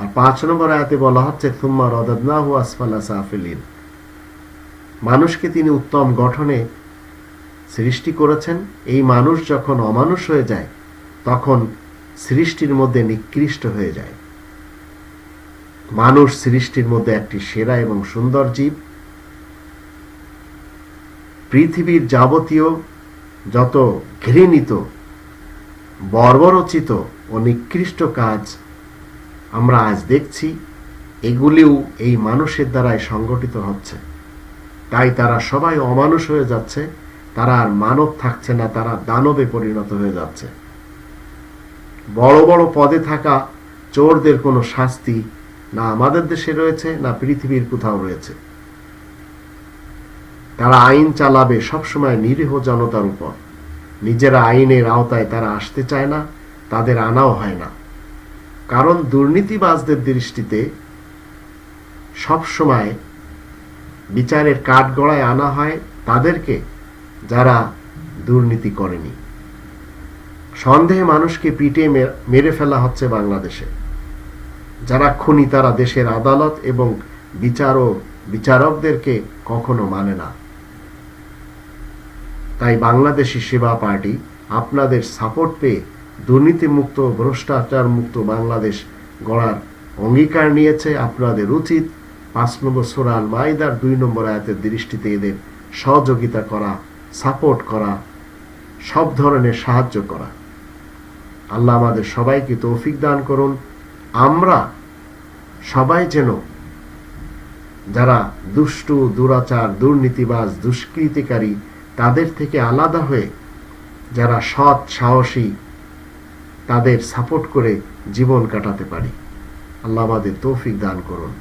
আর পাঁচ নম্বর আয়াতে বলা হচ্ছে থুম্মা রদাদনাহু আসফালা সাফিলিন। মানুষকে তিনি উত্তম গঠনে সৃষ্টি করেছেন। এই মানুষ যখন অমানুষ হয়ে যায়, তখন সৃষ্টির মধ্যে নিকৃষ্ট হয়ে যায়। মানুষ সৃষ্টির মধ্যে একটি সেরা এবং সুন্দর জীব। পৃথিবীর যাবতীয় যত ঘৃণিত, বর্বরচিত ও নিকৃষ্ট কাজ আমরা আজ দেখছি এগুলিও এই মানুষের দ্বারাই সংগঠিত হচ্ছে। তাই তারা সবাই অমানুষ হয়ে যাচ্ছে, তারা আর মানব থাকছে না, তারা দানবে পরিণত হয়ে যাচ্ছে। বড় বড় পদে থাকা চোরদের কোনো শাস্তি না আমাদের দেশে রয়েছে, না পৃথিবীর কোথাও রয়েছে। তারা আইন চালাবে সবসময় নিরীহ জনতার উপর। নিজেরা আইনের আওতায় তারা আসতে চায় না, তাদের আনাও হয় না। কারণ দুর্নীতিবাজদের দৃষ্টিতে সবসময় বিচারের কাঠগড়ায় আনা হয় তাদেরকে যারা দুর্নীতি করেনি। সন্দেহে মানুষকে পিটে মেরে ফেলা হচ্ছে বাংলাদেশে। যারা খুনি তারা দেশের আদালত এবং বিচার ও বিচারকদেরকে কখনো মানে না। তাই বাংলাদেশি সেবা পার্টি আপনাদের সাপোর্ট পেয়ে দুর্নীতিমুক্ত ভ্রষ্টাচার মুক্ত বাংলাদেশ গড়ার অঙ্গীকার নিয়েছে আপনাদের উচিত পাঁচ নম্বর সোরাল মাইদার দুই নম্বর আয়াতের দৃষ্টিতে এদের সহযোগিতা করা, সাপোর্ট করা, সব ধরনের সাহায্য করা। আল্লাহ আমাদের সবাইকে তৌফিক দান করুন। আমরা সবাই যেন যারা দুষ্টু, দুরাচার, দুর্নীতিবাজ, দুষ্কৃতিকারী, তাদের থেকে আলাদা হয়ে যারা সৎ, সাহসী তাদের সাপোর্ট করে জীবন কাটাতে পারি। আল্লাহ আমাদের তৌফিক দান করুন।